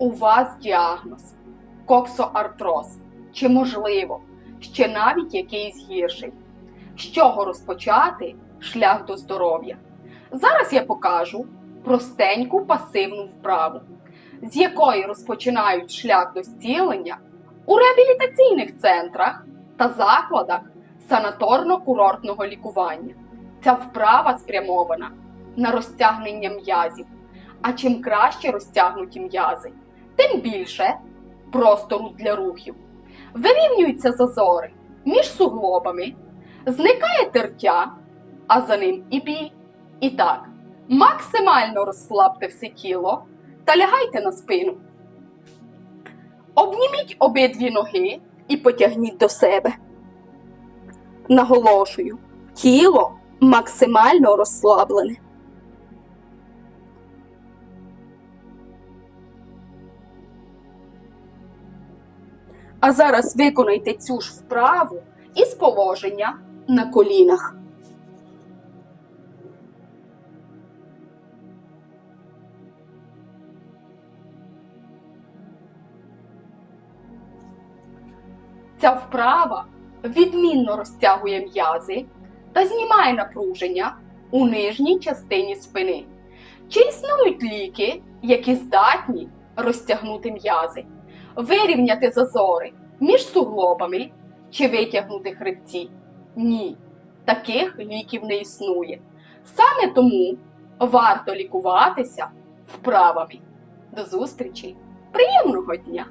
у вас діагноз коксоартроз, чи можливо, ще навіть якийсь гірший. З чого розпочати шлях до здоров'я? Зараз я покажу простеньку пасивну вправу, з якої розпочинають шлях до зцілення у реабілітаційних центрах та закладах санаторно-курортного лікування. Ця вправа спрямована на розтягнення м'язів. А чим краще розтягнуті м'язи, тим більше простору для рухів. Вирівнюються зазори між суглобами, зникає тертя, а за ним і біль. І так, максимально розслабте все тіло та лягайте на спину. Обніміть обидві ноги і потягніть до себе. Наголошую, тіло максимально розслаблене. А зараз виконайте цю ж вправу із положення на колінах. Ця вправа відмінно розтягує м'язи та знімає напруження у нижній частині спини. Чи існують ліки, які здатні розтягнути м'язи, вирівняти зазори між суглобами чи витягнути хребці? Ні, таких ліків не існує. Саме тому варто лікуватися вправами. До зустрічі! Приємного дня!